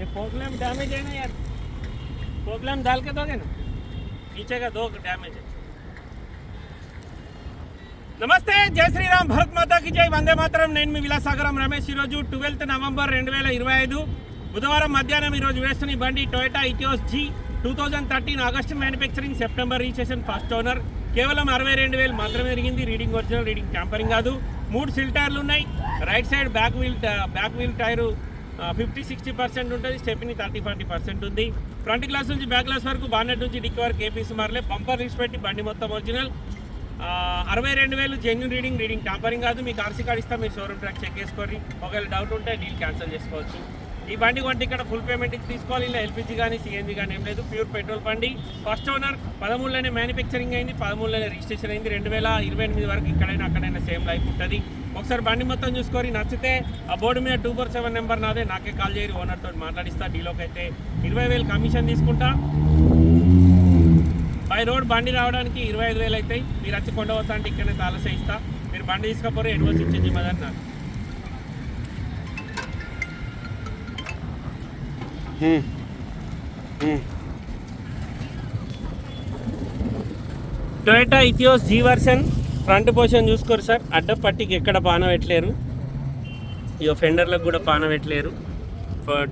ये फोकलैम डैमेज है ना यार फोकलैम डाल के दोगे ना नीचे का दो डैमेज है నమస్తే జై శ్రీరామ్ భరత్ మాతాకి జై వందే మాతరం నేను మీ విలాసాగరం రమేష్ ఈరోజు ట్వెల్త్ నవంబర్ రెండు వేల ఇరవై ఐదు బుధవారం మధ్యాహ్నం ఈరోజు వేస్తున్న ఈ బండి Toyota Etios G two thousand thirteen August manufacturing September registration first owner కేవలం అరవై రెండు వేలు మాత్రమే తిరిగింది రీడింగ్ ఒరిజినల్ రీడింగ్ ట్యాంపరింగ్ కాదు మూడు సిల్ టైర్లు ఉన్నాయి right side back wheel back wheel tyre fifty sixty percent ఉంటుంది స్టెప్ని థర్టీ ఫార్టీ పర్సెంట్ ఉంది. ఫ్రంట్ గ్లాస్ నుంచి బ్యాక్ గ్లాస్ వరకు బాన్నెట్ నుంచి డిక్కి వరకు ఏపీసీ మారలే బంపర్ రీస్ పెట్టి బండి మొత్తం ఒరిజినల్ అరవై రెండు వేలు జెన్యున్ రీడింగ్ రీడింగ్ టాంపరింగ్ కాదు మీకు ఆర్సీ కార్డ్ ఇస్తాం మీరు షోరూమ్ ట్రాక్ చెక్ చేసుకోండి. ఒకవేళ డౌట్ ఉంటే డీల్ క్యాన్సిల్ చేసుకోవచ్చు. ఈ బండి కొంటే ఇక్కడ ఫుల్ పేమెంట్ ఇచ్చి తీసుకోవాలి. ఇలా ఎల్పిజి కానీ సిఎన్జీ కానీ ఏం లేదు. ప్యూర్ పెట్రోల్ బండి. ఫస్ట్ ఓనర్ పదమూడులోనే మ్యానుఫ్యాక్చరింగ్ అయింది. పదమూడులోనే రిజిస్ట్రేషన్ అయింది. రెండు వేల ఇరవై ఎనిమిది వరకు ఇక్కడైనా అక్కడైనా సేమ్ లైఫ్ ఉంటుంది. ఒకసారి బండి మొత్తం చూసుకొని నచ్చితే ఆ బోర్డు మీద టూ ఫోర్ సెవెన్ నెంబర్ నాదే. నాకే కాల్ చేయరు. ఓనర్తో మాట్లాడిస్తా. డీలోకి అయితే ఇరవై వేలు కమిషన్ తీసుకుంటా. బై రోడ్ బండి రావడానికి ఇరవై ఐదు వేలు అవుతాయి. మీరు వచ్చి కొండ అంటే ఇక్కడనే తాలసే ఇస్తా. మీరు బండి తీసుకపోరు ఎన్వోస్ ఇచ్చే జిమ్మదారి నాకు. Toyota Etios G version front position చూసుకోరు సార్ అడ్డ పట్టికి ఎక్కడ పాన పెట్టలేరు. ఇక ఫెండర్లకు కూడా పాన పెట్టలేరు.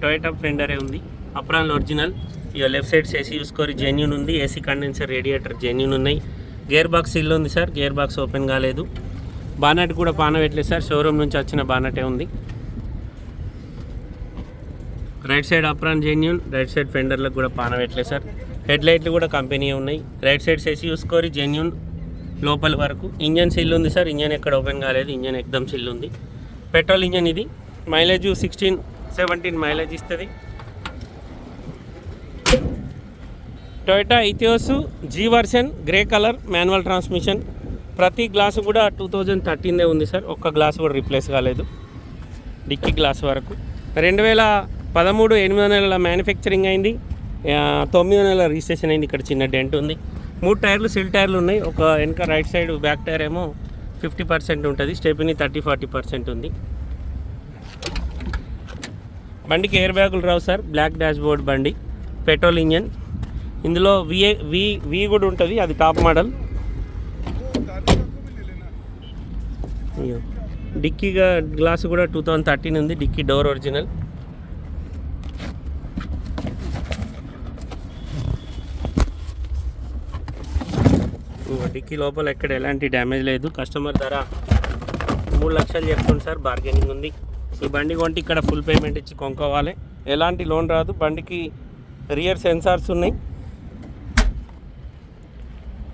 టొయోటా ఫెండరే ఉంది. అప్రాన్ ఒరిజినల్ ఇక లెఫ్ట్ సైడ్స్ ఏసీ చూసుకోరు. జెన్యున్ ఉంది. ఏసీ కండెన్సర్ రేడియేటర్ జెన్యున్ ఉన్నాయి. గేర్ బాక్స్ ఇల్లు ఉంది సార్ గేర్ బాక్స్ ఓపెన్ కాలేదు. బానట్ కూడా పాన పెట్టలేదు సార్ షోరూమ్ నుంచి వచ్చిన బానటే ఉంది. Right side apron genuine right side ఫెండర్లకు కూడా పాన సార్? హెడ్ లైట్లు కూడా కంపెనీ ఉన్నాయి. రైట్ సైడ్ సెసి చూసుకోరి జెన్యున్ లోపల వరకు. ఇంజన్ సిల్ ఉంది సార్. ఇంజన్ ఎక్కడ ఓపెన్ కాలేదు. ఇంజన్ ఎక్దమ్ సిల్ ఉంది. పెట్రోల్ ఇంజన్ ఇది. మైలేజ్ సిక్స్టీన్ సెవెంటీన్ మైలేజ్ ఇస్తుంది. Toyota Etios G version grey colour manual transmission. ప్రతి గ్లాసు కూడా టూ థౌజండ్ థర్టీన్దే ఉంది సార్. ఒక్క గ్లాస్ కూడా రిప్లేస్ కాలేదు. డిక్కీ గ్లాస్ వరకు. రెండు వేల పదమూడు ఎనిమిదో నెలల మ్యానుఫ్యాక్చరింగ్ అయింది. ఆ, తొమ్మిదో నెలల రిజిస్ట్రేషన్ అయింది. ఇక్కడ చిన్న డెంట్ ఉంది. మూడు టైర్లు సిల్ టైర్లు ఉన్నాయి. ఒక వెనక రైట్ సైడ్ బ్యాక్ టైర్ ఏమో ఫిఫ్టీ పర్సెంట్ ఉంటుంది. స్టెపిని థర్టీ ఫార్టీ పర్సెంట్ ఉంది. బండికి ఎయిర్ బ్యాగులు రావు సార్ బ్లాక్ డాష్ బోర్డ్ బండి. పెట్రోల్ ఇంజన్ ఇందులో విఏ వి వి కూడా ఉంటుంది. అది టాప్ మోడల్ డిక్కీగా గ్లాస్ కూడా టూ థౌజండ్ థర్టీన్ ఉంది. డిక్కీ డోర్ ఒరిజినల్ మీకు డిక్కీ లోపల ఎక్కడ ఎలాంటి డ్యామేజ్ లేదు. కస్టమర్ ధర మూడు లక్షలు చెప్తుంది సార్ బార్గెనింగ్ ఉంది. ఈ బండి కొంటే ఇక్కడ ఫుల్ పేమెంట్ ఇచ్చి కొనుక్కోవాలి. ఎలాంటి లోన్ రాదు. బండికి రియర్ సెన్సార్స్ ఉన్నాయి.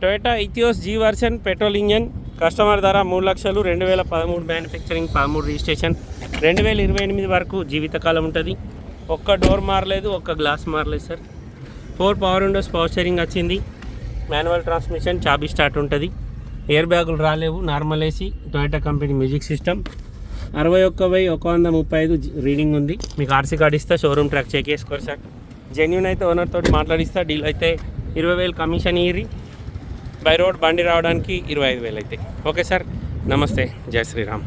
Toyota Etios G version petrol engine customer ధర మూడు లక్షలు రెండు వేల పదమూడు మ్యానుఫ్యాక్చరింగ్ పదమూడు రిజిస్ట్రేషన్ రెండు వేల ఇరవై ఎనిమిది వరకు జీవితకాలం ఉంటుంది. ఒక్క డోర్ మారలేదు ఒక్క గ్లాస్ మారలేదు sir four power windows power steering వచ్చింది. మాన్యువల్ ట్రాన్స్మిషన్ చాబీ స్టార్ట్ ఉంటుంది. ఎయిర్ బ్యాగులు రాలేవు. Normal AC Toyota company music system. అరవై ఒక్క వెయ్యి ఒక వంద ముప్పై ఐదు రీడింగ్ ఉంది. మీకు ఆర్సీ కార్డు ఇస్తా షోరూమ్ ట్రాక్ చెక్ చేసుకోరు సార్. జెన్యున్ అయితే ఓనర్ తోటి మాట్లాడిస్తా డీల్ అయితే ఇరవై వేలు కమిషన్ ఇయ్యి బై రోడ్ బండి రావడానికి ఇరవై ఐదు వేలు అయితే. Okay sir. నమస్తే. జై శ్రీరామ్.